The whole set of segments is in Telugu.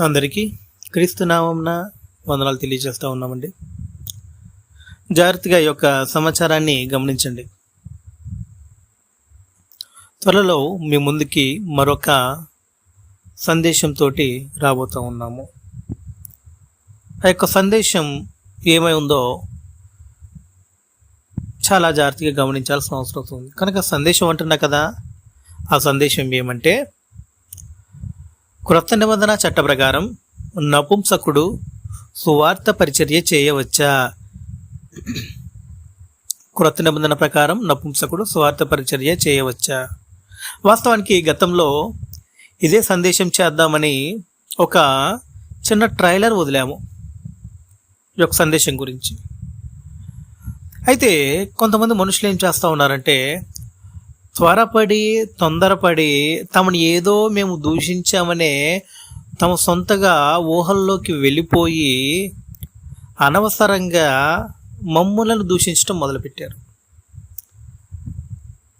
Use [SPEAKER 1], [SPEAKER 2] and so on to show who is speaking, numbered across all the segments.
[SPEAKER 1] అందరికీ క్రీస్తు నామంన వందనాలు తెలియజేస్తూ ఉన్నామండి. జాగ్రత్తగా ఈ యొక్క సమాచారాన్ని గమనించండి. త్వరలో మీ ముందుకి మరొక సందేశంతో రాబోతూ ఉన్నాము. ఆ యొక్క సందేశం ఏమై ఉందో చాలా జాగ్రత్తగా గమనించాల్సిన అవసరం ఉంది కనుక సందేశం అంటున్నా కదా ఆ సందేశం ఏమంటే క్రొత్త నిబంధన చట్ట ప్రకారం నపుంసకుడు సువార్త పరిచర్య చేయవచ్చా? క్రొత్త నిబంధన ప్రకారం నపుంసకుడు సువార్త పరిచర్య చేయవచ్చా? వాస్తవానికి గతంలో ఇదే సందేశం చేద్దామని ఒక చిన్న ట్రైలర్ వదిలాము ఈ యొక్క సందేశం గురించి. అయితే కొంతమంది మనుషులు ఏం చేస్తూ ఉన్నారంటే త్వరపడి తొందరపడి తమని ఏదో మేము దూషించామనే తమ సొంతగా ఊహల్లోకి వెళ్ళిపోయి అనవసరంగా మమ్ములను దూషించడం మొదలుపెట్టారు.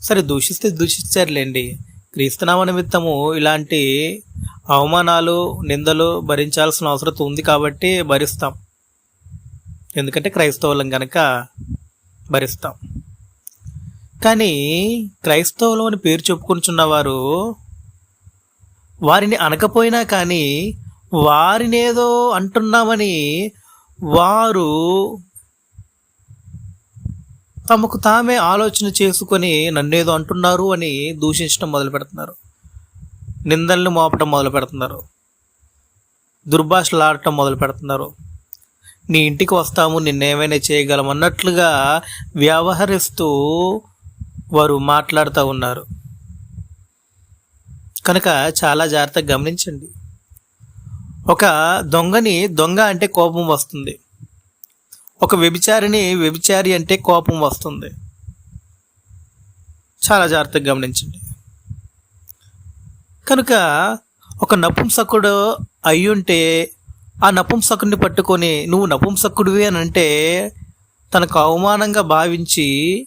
[SPEAKER 1] సరే దూషిస్తే దూషించారులేండి క్రీస్తునామ నిమిత్తము ఇలాంటి అవమానాలు నిందలు భరించాల్సిన అవసరం ఉంది కాబట్టి భరిస్తాం. ఎందుకంటే క్రైస్తవులం కనుక భరిస్తాం. కానీ క్రైస్తవులు అని పేరు చెప్పుకుంటున్నవారు వారిని అనకపోయినా కానీ వారినేదో అంటున్నామని వారు తమకు తామే ఆలోచన చేసుకొని నన్నేదో అంటున్నారు అని దూషించడం మొదలు పెడుతున్నారు. నిందల్ని మోపటం మొదలు పెడుతున్నారు. దుర్భాషలు ఆడటం మొదలు పెడుతున్నారు. నీ ఇంటికి వస్తాము నిన్నేమైనా చేయగలం అన్నట్లుగా వ్యవహరిస్తూ వారు మాట్లాడుతూ ఉన్నారు. కనుక చాలా జాగ్రత్తగా గమనించండి. ఒక దొంగని దొంగ అంటే కోపం వస్తుంది. ఒక వ్యభిచారిని వ్యభిచారి అంటే కోపం వస్తుంది. చాలా జాగ్రత్తగా గమనించండి. కనుక ఒక నపుంసకుడు అయ్యుంటే ఆ నపుంసకుడిని పట్టుకొని నువ్వు నపుంసకుడివి అని అంటే తనకు అవమానంగా భావించి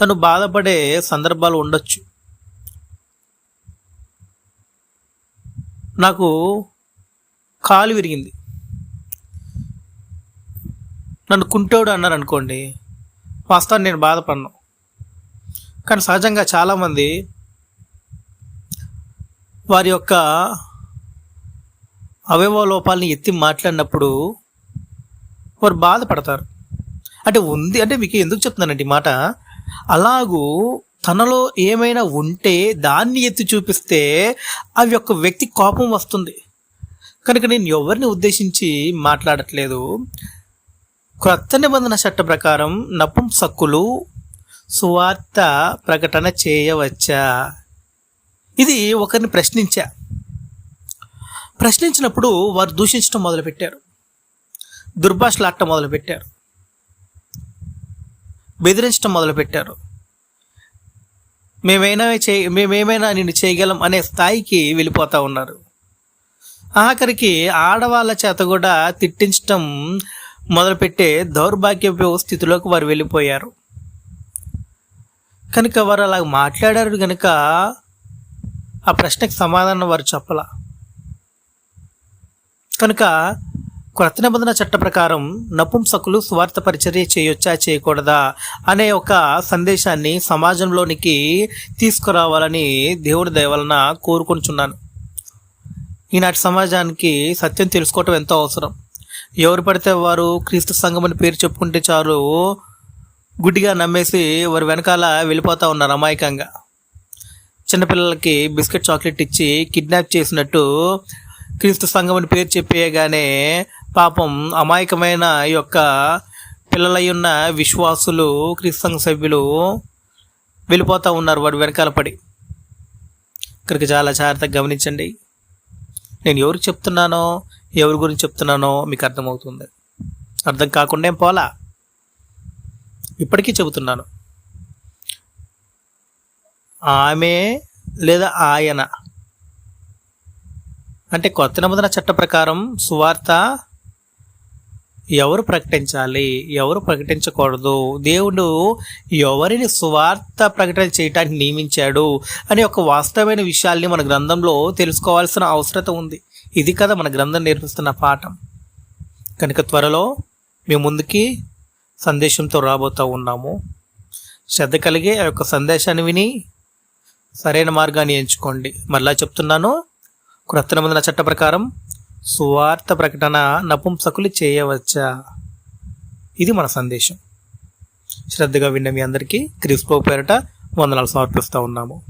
[SPEAKER 1] తను బాధపడే సందర్భాలు ఉండొచ్చు. నాకు కాలు విరిగింది. నన్ను కుంటోడు అన్నారు అనుకోండి వాస్తవాన్ని నేను బాధపడను. కానీ సహజంగా చాలామంది వారి యొక్క అవయవ లోపాలని ఎత్తి మాట్లాడినప్పుడు వారు బాధపడతారు. అంటే ఉంది అంటే మీకు ఎందుకు చెప్తున్నానండి మాట? అలాగూ తనలో ఏమైనా ఉంటే దాన్ని ఎత్తి చూపిస్తే అవి యొక్క వ్యక్తి కోపం వస్తుంది. కనుక నేను ఎవరిని ఉద్దేశించి మాట్లాడట్లేదు? క్రొత్త నిబంధన చట్ట ప్రకారం నపుంసక్కులు సువార్త ప్రకటన చేయవచ్చా? ఇది ఒకరిని ప్రశ్నించా. ప్రశ్నించినప్పుడు వారు దూషించడం మొదలుపెట్టారు. దుర్భాషలాడటం మొదలుపెట్టారు. బెదిరించడం మొదలుపెట్టారు. మేమైనా చే మేమేమైనా నిన్ను చేయగలం అనే స్థాయికి వెళ్ళిపోతూ ఉన్నారు. ఆఖరికి ఆడవాళ్ళ చేత కూడా తిట్టించటం మొదలుపెట్టే దౌర్భాగ్యపు స్థితిలోకి వారు వెళ్ళిపోయారు. కనుక వారు అలా మాట్లాడారు కనుక ఆ ప్రశ్నకు సమాధానం వారు చెప్పలా. కనుక క్రొత్త నిబంధన చట్ట ప్రకారం నపుంసకులు స్వార్థ పరిచర్య చేయొచ్చా చేయకూడదా అనే ఒక సందేశాన్ని సమాజంలోనికి తీసుకురావాలని దేవుడి దయవలన కోరుకుంటున్నాను ఈనాటి సమాజానికి సత్యం తెలుసుకోవటం ఎంతో అవసరం. ఎవరు పడితే వారు క్రీస్తు సంఘం అని పేరు చెప్పుకుంటే చాలు గుడ్డిగా నమ్మేసి వారి వెనకాల వెళ్ళిపోతూ ఉన్నారు అమాయకంగా. చిన్నపిల్లలకి బిస్కెట్ చాక్లెట్ ఇచ్చి కిడ్నాప్ చేసినట్టు క్రీస్తు సంఘం అని పేరు చెప్పేయగానే పాపం అమాయకమైన ఈ యొక్క పిల్లలై ఉన్న విశ్వాసులు క్రిస్తంగ సభ్యులు వెళ్ళిపోతూ ఉన్నారు వాడు వెనకాల పడి. ఇక్కడికి చాలా జాగ్రత్తగా గమనించండి. నేను ఎవరికి చెప్తున్నానో ఎవరి గురించి చెప్తున్నానో మీకు అర్థమవుతుంది. అర్థం కాకుండా ఏం పోలా ఇప్పటికీ చెబుతున్నాను. ఆమె లేదా ఆయన అంటే కొత్త నిబంధన చట్ట ప్రకారం సువార్త ఎవరు ప్రకటించాలి? ఎవరు ప్రకటించకూడదు? దేవుడు ఎవరిని సువార్త ప్రకటన చేయటానికి నియమించాడు అనే ఒక వాస్తవమైన విషయాల్ని మన గ్రంథంలో తెలుసుకోవాల్సిన అవసరత ఉంది. ఇది కదా మన గ్రంథం నేర్పిస్తున్న పాఠం. కనుక త్వరలో మేము ముందుకి సందేశంతో రాబోతూ ఉన్నాము. శ్రద్ధ కలిగి ఆ యొక్క సందేశాన్ని విని సరైన మార్గాన్ని ఎంచుకోండి. మరలా చెప్తున్నాను క్రొత్త నిబంధన చట్ట ప్రకారం సువార్త ప్రకటన నపుంసకులు చేయవచ్చా? ఇది మన సందేశం. శ్రద్ధగా విన్న మీ అందరికీ క్రిస్పో పేరట వందనాలు సమర్పిస్తూ ఉన్నాము.